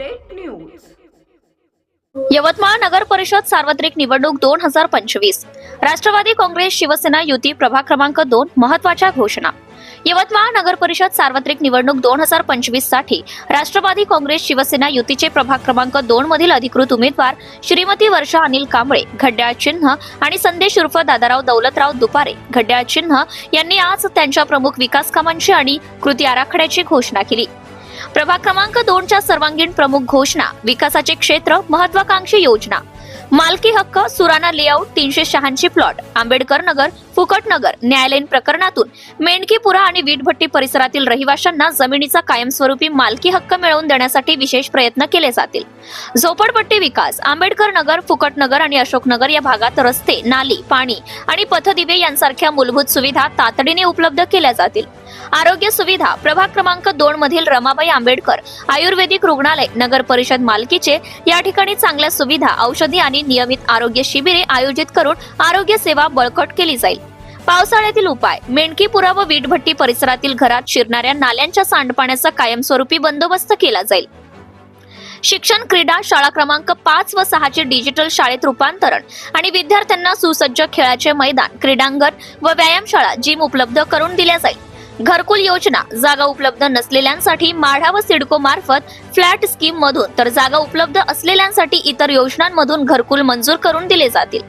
Update news Yavatmal नगर परिषद सार्वत्रिक निवडणूक दोन हजार पंचवीस. राष्ट्रवादी काँग्रेस शिवसेना युती प्रभाग क्रमांक दोन महत्त्वाच्या घोषणा. यवतमाळ नगर परिषद सार्वत्रिक निवडणूक दोन हजार पंचवीससाठी राष्ट्रवादी काँग्रेस शिवसेना युतीचे प्रभाग क्रमांक दोन मधील अधिकृत उमेदवार श्रीमती वर्षा अनिल कांबळे घड्याळ चिन्ह आणि संदेश उर्फ दादाराव दौलतराव दुपारे घड्याळ चिन्ह यांनी आज त्यांच्या प्रमुख विकास कामांची आणि कृती आराखड्याची घोषणा केली. प्रभाग क्रमांक दोनच्या सर्वांगीण प्रमुख घोषणा विकासाचे क्षेत्र महत्वाकांक्षी योजना. मालकी हक्क सुराणा लेआउट तीनशे शहाऐंशी प्लॉट आंबेडकर नगर फुकट नगर न्यायालयीन प्रकरणातून मेंढकीपुरा आणि वीटभट्टी परिसरातील रहिवाशांना जमिनीचा कायमस्वरूपी मालकी हक्क मिळवून देण्यासाठी विशेष प्रयत्न केले जातील. झोपडपट्टी विकास आंबेडकर नगर फुकट नगर आणि अशोकनगर या भागात रस्ते नाली पाणी आणि पथदिवे यांसारख्या मूलभूत सुविधा तातडीने उपलब्ध केल्या जातील. आरोग्य सुविधा प्रभाग क्रमांक दोन मधील रमाबाई आंबेडकर आयुर्वेदिक रुग्णालय नगर परिषद मालकीचे या ठिकाणी चांगल्या सुविधा औषधी आणि नियमित आरोग्य शिबिरे आयोजित करून आरोग्य सेवा बळकट केली जाईल. पावसाळ्यातील उपाय मेंढकीपुरा व वीटभट्टी परिसरातील घरात शिरणाऱ्या नाल्यांच्या सांडपाण्याचा कायमस्वरूपी बंदोबस्त केला जाईल. शिक्षण क्रीडा शाळा क्रमांक पाच व सहाचे डिजिटल शाळेत रूपांतरण आणि विद्यार्थ्यांना सुसज्ज खेळाचे मैदान क्रीडांगण व व्यायामशाळा जिम उपलब्ध करून दिल्या जाईल. घरकुल योजना. जागा उपलब्ध नसलेल्यांसाठी माढा व सिडको मार्फत फ्लॅट स्कीम मधून तर जागा उपलब्ध असलेल्यांसाठी इतर योजनांमधून घरकुल मंजूर करून दिले जातील.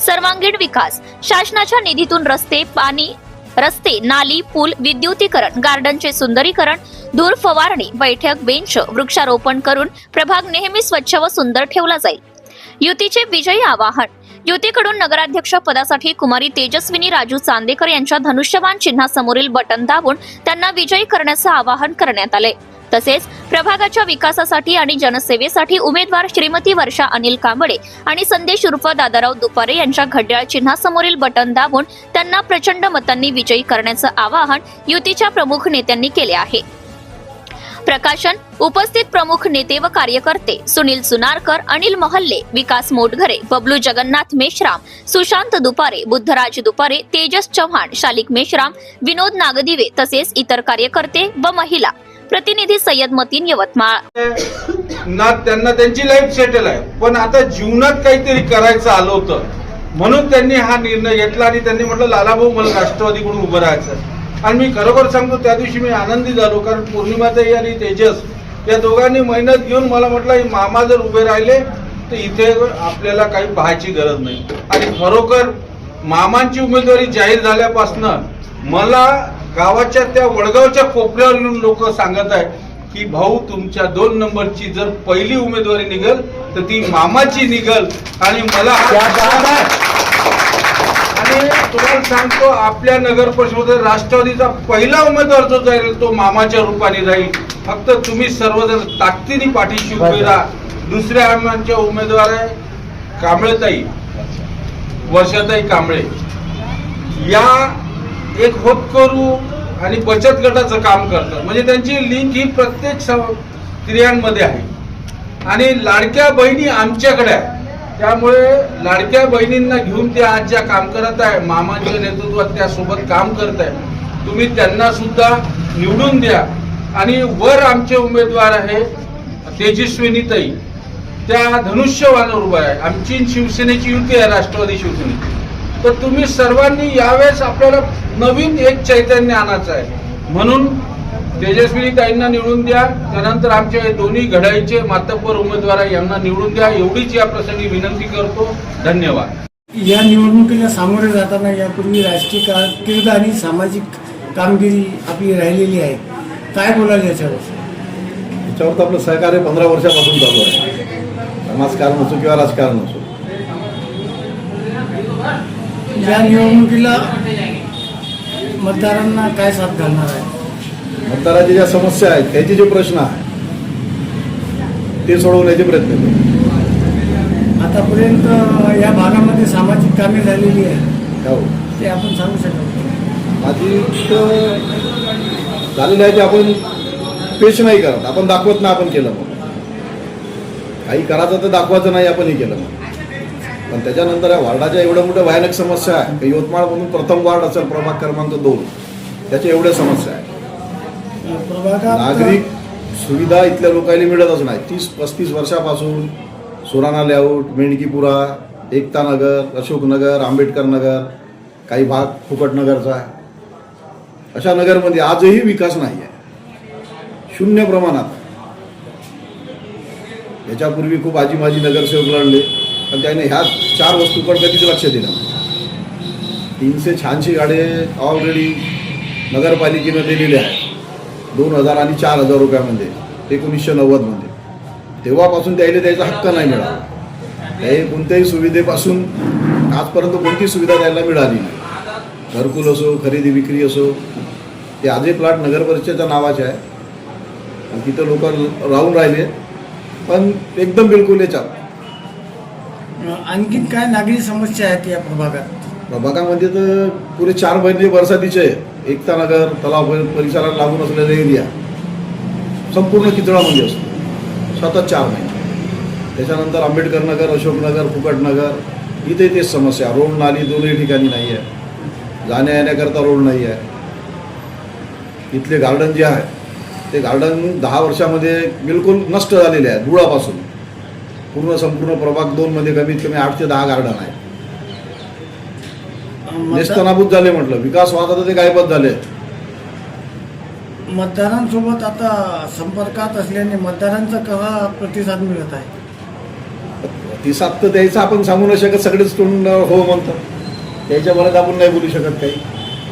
सर्वांगीण विकास. शासनाच्या निधीतून रस्ते पाणी रस्ते नाली पूल विद्युतीकरण गार्डनचे सुंदरीकरण धूर फवारणी बैठक बेंच वृक्षारोपण करून प्रभाग नेहमी स्वच्छ व सुंदर ठेवला जाईल. युतीचे विजयी आवाहन. युतीकडून नगराध्यक्ष पदासाठी कुमारी तेजस्विनी राजू चांदेकर यांच्या धनुष्यबाण चिन्हासमोरील बटन दाबून त्यांना विजयी करण्याचं आवाहन करण्यात आले. तसेच प्रभागाच्या विकासासाठी आणि जनसेवेसाठी उमेदवार श्रीमती वर्षा अनिल कांबळे आणि संदेश उर्फ दादाराव दुपारे यांच्या घड्याळ चिन्हासमोरील बटन दाबून त्यांना प्रचंड मतांनी विजयी करण्याचं आवाहन युतीच्या प्रमुख नेत्यांनी केले आहे. प्रकाशन उपस्थित प्रमुख नेते व कार्यकर्ते सुनील सुनारकर अनिल महल्ले विकास मोटघरे बबलू जगन्नाथ मेश्राम सुशांत दुपारे बुद्धराज दुपारे तेजस चव्हाण शालिक मेश्राम विनोद नागदिवे तसेच इतर कार्यकर्ते व महिला. प्रतिनिधी सय्यद मतीन यवतमाळ. ना त्यांना त्यांची लाईफ सेटल आहे. पण आता जीवनात काहीतरी करायचं आलं होतं. म्हणून त्यांनी हा निर्णय घेतला आणि त्यांनी म्हटलं लालाभाऊ मला राष्ट्रवादीकडून उभं राहायचं आणि मी खरोखर सांगतो त्या दिवशी मी आनंदी झालो कारण पौर्णिमाताई आणि तेजस या दोघांनी मेहनत घेऊन मला म्हटलं मामा जर उभे राहिले तर इथे आपल्याला काही पाहायची गरज नाही. आणि खरोखर मामांची उमेदवारी जाहीर झाल्यापासनं मला गावाच्या त्या वडगावच्या कोपऱ्यावर येऊन लोक सांगत आहे की भाऊ तुमच्या दोन नंबरची जर पहिली उमेदवारी निघल तर ती मामाची निघल. आणि मला आणि तुम्हाला सांगतो आपल्या नगर परिषदेमध्ये राष्ट्रवादीचा पहिला उमेदवार जो जाईल तो मामाच्या रूपाने राहील फक्त तुम्ही सर्वजण ताकदीने पाठीशी उभे राहा. दुसऱ्या आमच्या उमेदवार आहे कांबळेताई. वर्षाताई कांबळे. या एक होतकरू आणि बचत गटाचं काम करतात. म्हणजे त्यांची लिंक ही प्रत्येक स्त्रियांमध्ये आहे. आणि लाडक्या बहिणी आमच्याकडे आहे. त्यामुळे लाडक्या बहिणींना घेऊन ते आज ज्या काम करत आहे मामांच्या नेतृत्वात त्यासोबत काम करत आहे तुम्ही त्यांना सुद्धा निवडून द्या. आणि वर आमचे उमेदवार आहे तेजस्विनीताई त्या धनुष्यवानावर उभा आहे. आमची शिवसेनेची युती आहे राष्ट्रवादी शिवसेनेची. तर तुम्ही सर्वांनी यावेळेस आपल्याला नवीन एक चैतन्य आणायचं आहे. म्हणून तेजस्विनी ताईंना निवडून द्या त्यानंतर आमचे हे दोन्ही घड्याळीचे मातब्बर उमेदवार यांना निवडून द्या. एवढीच या प्रसंगी विनंती करतो. धन्यवाद. या निवडणुकीला सामोरे जाताना यापूर्वी राजकीय कारकीर्द आणि सामाजिक कामगिरी आपली राहिलेली आहे. काय बोलाल याच्यावर? त्याच्यावर तर आपलं सहकार्य पंधरा वर्षापासून चालू आहे. समाजकारण असो किंवा राजकारण असो. या निवडणुकीला मतदारांना काय साथ घालणार आहे? मतदाराच्या ज्या समस्या आहेत त्याचे जे प्रश्न आहेत ते सोडवण्याचे प्रयत्न करू आतापर्यंत या भागामध्ये सामाजिक कामे झालेली आहे हो. ते आपण सांगू माझी तर झालेलं आहे ते आपण पेश नाही करत. आपण दाखवत नाही आपण केलं मग काही करायचं तर दाखवायचं नाही आपणही केलं मग पण त्याच्यानंतर या वार्डाच्या एवढ्या मोठ्या भयानक समस्या आहे की यवतमाळमधून प्रथम वार्ड असेल प्रभाग क्रमांक दोन. त्याच्या एवढ्या समस्या आहेत. प्रभागात नागरिक सुविधा इथल्या लोकांना मिळतच नाही तीस पस्तीस वर्षापासून सुराणा लेआउट मेंढकीपुरा एकता नगर अशोकनगर आंबेडकर नगर काही भाग फुकटनगरचा अशा नगरमध्ये आजही विकास नाही आहे शून्य प्रमाणात. याच्यापूर्वी खूप आजी माजी नगरसेवक लढले पण त्याने ह्या चार वस्तूकडे कधीच लक्ष दिलं तीनशे शहाऐंशी गाडे ऑलरेडी नगरपालिकेनं दिलेले आहेत. दोन हजार आणि चार हजार रुपयामध्ये. एकोणीसशे नव्वदमध्ये तेव्हापासून त्याला त्याचा हक्क नाही मिळाला. त्याही कोणत्याही सुविधेपासून आजपर्यंत कोणती सुविधा त्याला मिळाली नाही. घरकुल असो खरेदी विक्री असो ते आजही प्लॉट नगर परिषदेच्या नावाचे आहे. आणि तिथं लोक राहून राहिले. पण एकदम बिलकुल याच्यात. आणखीन काय नागरी समस्या आहेत या प्रभागात? प्रभागामध्ये तर पुरे चार महिने बरसातीचे आहे एकता नगर तलाव परिसराला लागून असलेला एरिया संपूर्ण किचडामध्ये असतो. सतत चार महिने. त्याच्यानंतर आंबेडकर नगर अशोकनगर फुकटनगर इथे तेच समस्या. रोड नाली दोन्ही ठिकाणी नाही आहे जाण्या येण्याकरता रोड नाही आहे इथले गार्डन जे आहे ते गार्डन दहा वर्षामध्ये बिलकुल नष्ट झालेले आहे धुळापासून. पूर्ण संपूर्ण प्रभाग दोनमध्ये कमीत कमी आठ ते दहा गार्डन आहे नेस्तनाबूत झाले म्हटलं. विकास व्हायचा तर ते गायबच झाले. मतदारांसोबत आता संपर्कात असल्याने मतदारांचा कसा प्रतिसाद मिळत आहे? प्रतिसाद तर द्यायचा आपण सांगू नाही शकत. सगळेच तोंड हो म्हणतात. त्याच्या मनात आपण नाही बोलू शकत काही.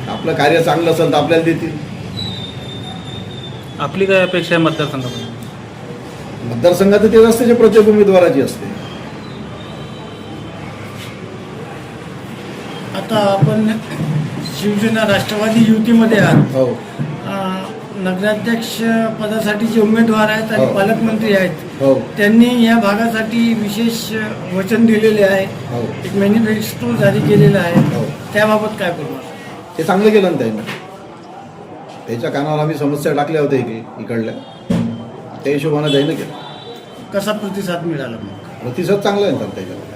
आपलं कार्य चांगलं असेल तर आपल्याला देतील. आपली काय अपेक्षा आहे मतदारसंघामध्ये? मतदारसंघात तेच असते जे प्रत्येक उमेदवाराची असते. आता आपण शिवसेना राष्ट्रवादी युतीमध्ये आहात. हो. नगराध्यक्ष पदासाठी जे उमेदवार आहेत आणि हो. पालकमंत्री आहेत हो. त्यांनी या भागासाठी विशेष वचन दिलेले आहे. हो. एक मॅनिफेस्टो जारी केलेला आहे. हो. त्याबाबत काय बोलणार? ते चांगलं केलं ना त्यांनी. त्याच्या कानावर आम्ही समस्या टाकल्या होत्या इकडे इकडल्या. त्या हिशोबानं त्यानं केलं. कसा प्रतिसाद मिळाला मग? प्रतिसाद चांगला आहे ना त्याच्यामध्ये.